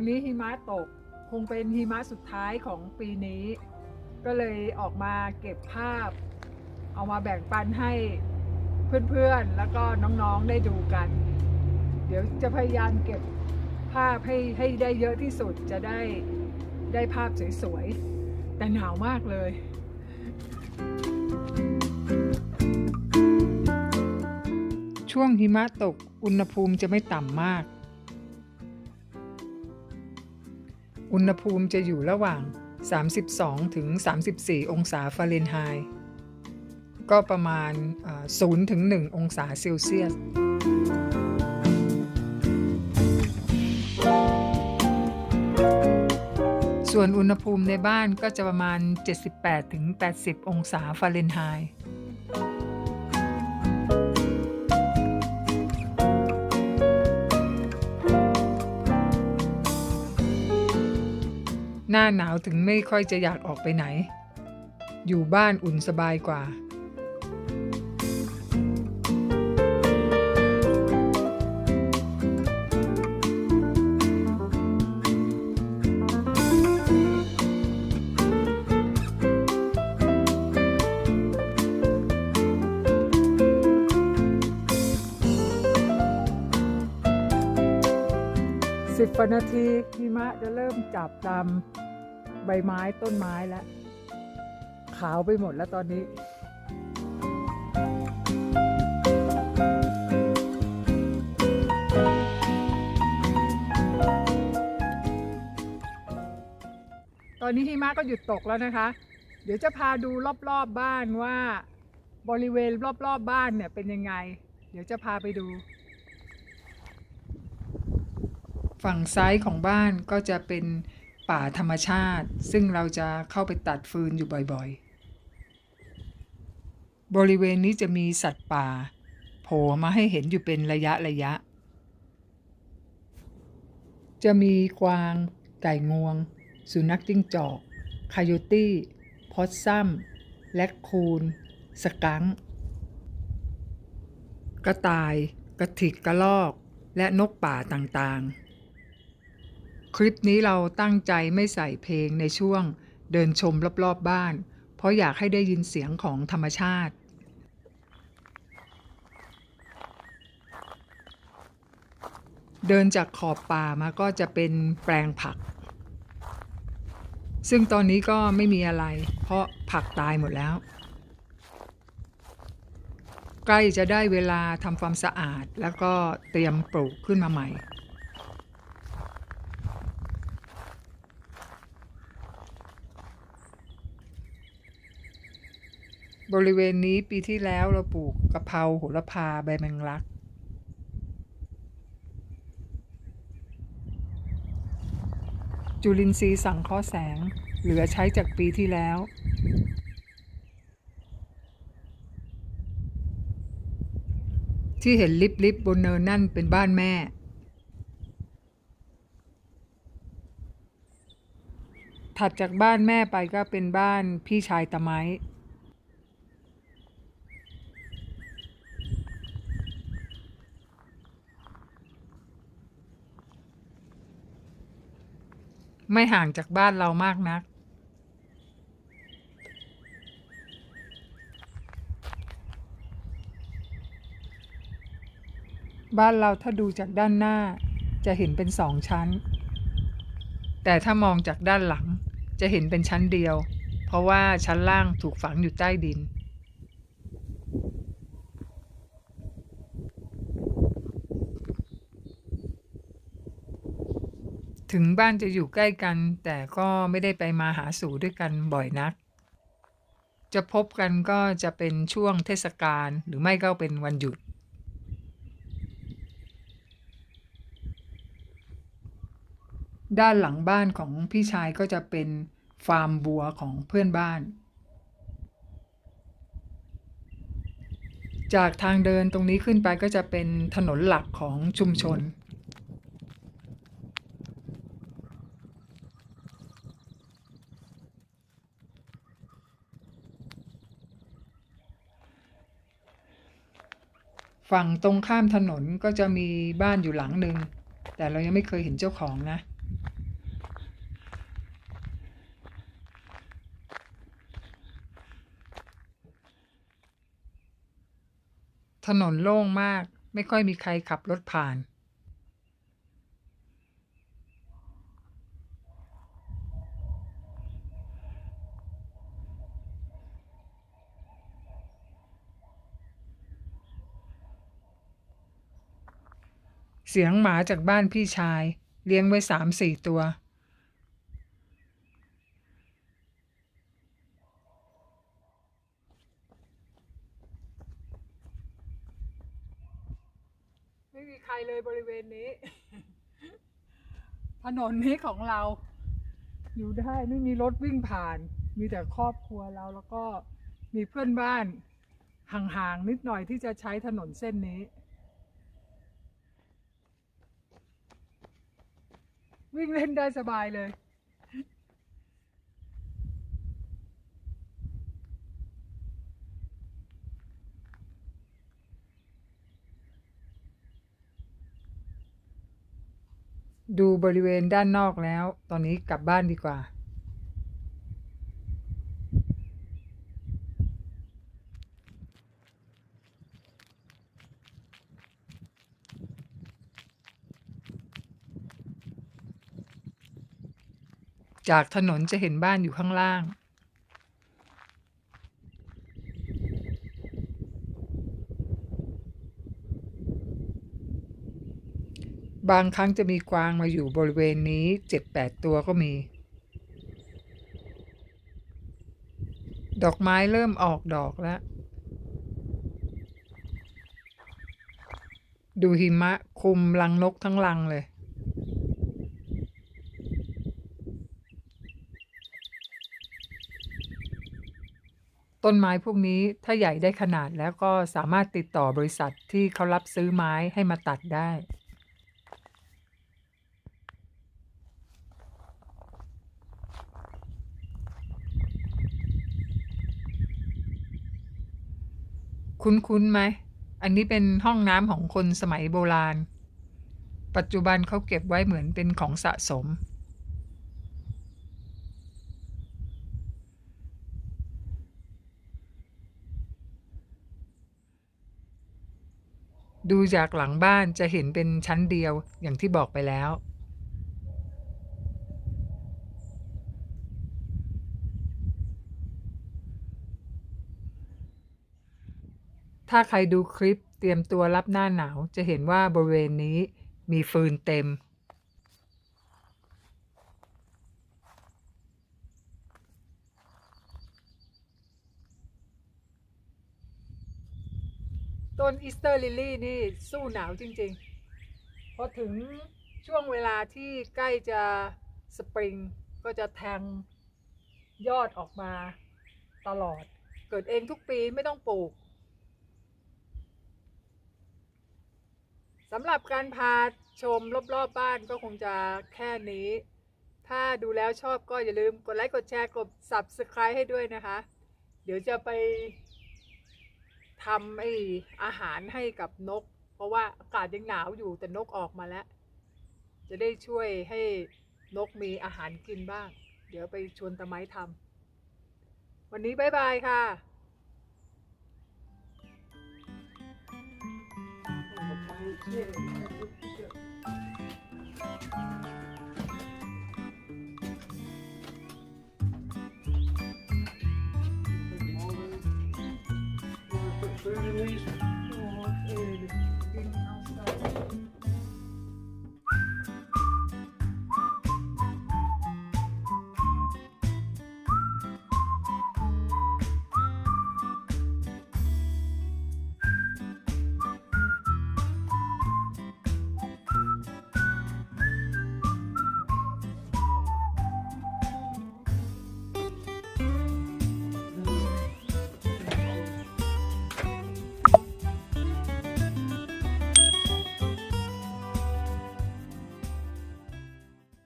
วันนี้หิมะตกคงเป็นหิมะสุดท้ายของปีนี้ ก็เลยออกมาเก็บภาพ เอามาแบ่งปันให้เพื่อนๆ แล้วก็น้องๆได้ดูกัน เดี๋ยวจะพยายามเก็บภาพให้ให้ได้เยอะที่สุดจะได้ได้ภาพสวยๆ แต่หนาวมากเลยช่วงหิมะตกอุณหภูมิจะไม่ต่ำมาก อุณหภูมิจะอยู่ระหว่าง 32 ถึง 34 องศาฟาเรนไฮต์ก็ประมาณ0ถึง 1 องศาเซลเซียสส่วนอุณหภูมิในบ้านก็จะประมาณ 78ถึง80 องศาฟาเรนไฮต์ หน้าหนาวถึงไม่ค่อยจะอยากออกไปไหน อยู่บ้านอุ่นสบายกว่า สิบนาทีหิมะจะเริ่มจับตามใบไม้ต้นไม้แล้ว ขาวไปหมดแล้วตอนนี้ ตอนนี้หิมะก็หยุดตกแล้วนะคะ เดี๋ยวจะพาดูรอบๆบบ้านว่า บริเวณรอบๆบบ้านเนี่ยเป็นยังไง เดี๋ยวจะพาไปดู ฝั่งซ้ายของบ้านก็จะเป็นป่าธรรมชาติ ซึ่งเราจะเข้าไปตัดฟืนอยู่บ่อยๆ บริเวณนี้จะมีสัตว์ป่าโผล่มาให้เห็นอยู่เป็นระยะระยะ จะมีกวาง ไก่งวง สุนัขจิ้งจอก คาโยตี้พอสซัมแลคคูน สกังกระต่าย กระถิกกระลอก และนกป่าต่างๆ คลิปนี้เราตั้งใจไม่ใส่เพลงในช่วงเดินชมรอบๆบบ้าน เพราะอยากให้ได้ยินเสียงของธรรมชาติ เดินจากขอบป่ามาก็จะเป็นแปลงผัก ซึ่งตอนนี้ก็ไม่มีอะไร เพราะผักตายหมดแล้ว ใกล้จะได้เวลาทำความสะอาดแล้วก็เตรียมปลูกขึ้นมาใหม่ บริเวณนี้ปีที่แล้วเราปลูกกะเพราโหระพาใบแมงลัก จุลินทรีย์สังเคราะห์แสง เหลือใช้จากปีที่แล้ว ที่เห็นลิบลิบบนเนินนั่นเป็นบ้านแม่ถัดจากบ้านแม่ไปก็เป็นบ้านพี่ชายตะไม้ ไม่ห่างจากบ้านเรามากนัก บ้านเราถ้าดูจากด้านหน้าจะเห็นเป็นสองชั้น แต่ถ้ามองจากด้านหลังจะเห็นเป็นชั้นเดียว เพราะว่าชั้นล่างถูกฝังอยู่ใต้ดิน ถึงบ้านจะอยู่ใกล้กัน แต่ก็ไม่ได้ไปมาหาสู่ด้วยกันบ่อยนัก จะพบกันก็จะเป็นช่วงเทศกาลหรือไม่ก็เป็นวันหยุด ด้านหลังบ้านของพี่ชายก็จะเป็นฟาร์มบัวของเพื่อนบ้าน จากทางเดินตรงนี้ขึ้นไปก็จะเป็นถนนหลักของชุมชน ฝั่งตรงข้ามถนนก็จะมีบ้านอยู่หลังหนึ่งแต่เรายังไม่เคยเห็นเจ้าของนะ ถนนโล่งมากไม่ค่อยมีใครขับรถผ่าน เสียงหมาจากบ้านพี่ชาย เลี้ยงไว้สามสี่ตัว ไม่มีใครเลยบริเวณนี้ ถนนนี้ของเรา อยู่ได้ไม่มีรถวิ่งผ่าน มีแต่ครอบครัวเราแล้วก็มีเพื่อนบ้านห่างๆนิดหน่อยที่จะใช้ถนนเส้นนี้ วิ่งเล่นได้สบายเลย ดูบริเวณด้านนอกแล้ว ตอนนี้กลับบ้านดีกว่า จากถนนจะเห็นบ้านอยู่ข้างล่าง บางครั้งจะมีกวางมาอยู่บริเวณนี้เจ็ดแปดตัวก็มี ดอกไม้เริ่มออกดอกแล้ว ดูหิมะคลุมรังนกทั้งรังเลย ต้นไม้พวกนี้ถ้าใหญ่ได้ขนาดแล้วก็สามารถติดต่อบริษัทที่เขารับซื้อไม้ให้มาตัดได้ คุ้นๆไหม อันนี้เป็นห้องน้ำของคนสมัยโบราณ ปัจจุบันเขาเก็บไว้เหมือนเป็นของสะสม ดูจากหลังบ้านจะเห็นเป็นชั้นเดียวอย่างที่บอกไปแล้ว ถ้าใครดูคลิปเตรียมตัวรับหน้าหนาวจะเห็นว่าบริเวณนี้มีฟืนเต็ม ต้นอีสเตอร์ลิลลี่นี่สู้หนาวจริงๆ พอถึงช่วงเวลาที่ใกล้จะสปริงก็จะแทงยอดออกมาตลอด เกิดเองทุกปีไม่ต้องปลูกสำหรับการพาชมรอบๆบบ้านก็คงจะแค่นี้ ถ้าดูแล้วชอบก็อย่าลืมกดไลค์ กดแชร์ กด Subscribe ให้ด้วยนะคะ เดี๋ยวจะไป ทำไออาหารให้กับนก เพราะว่าอากาศยังหนาวอยู่แต่นกออกมาแล้ว จะได้ช่วยให้นกมีอาหารกินบ้าง เดี๋ยวไปชวนตะไม้ทำวันนี้บ๊ายบายค่ะเ version, release.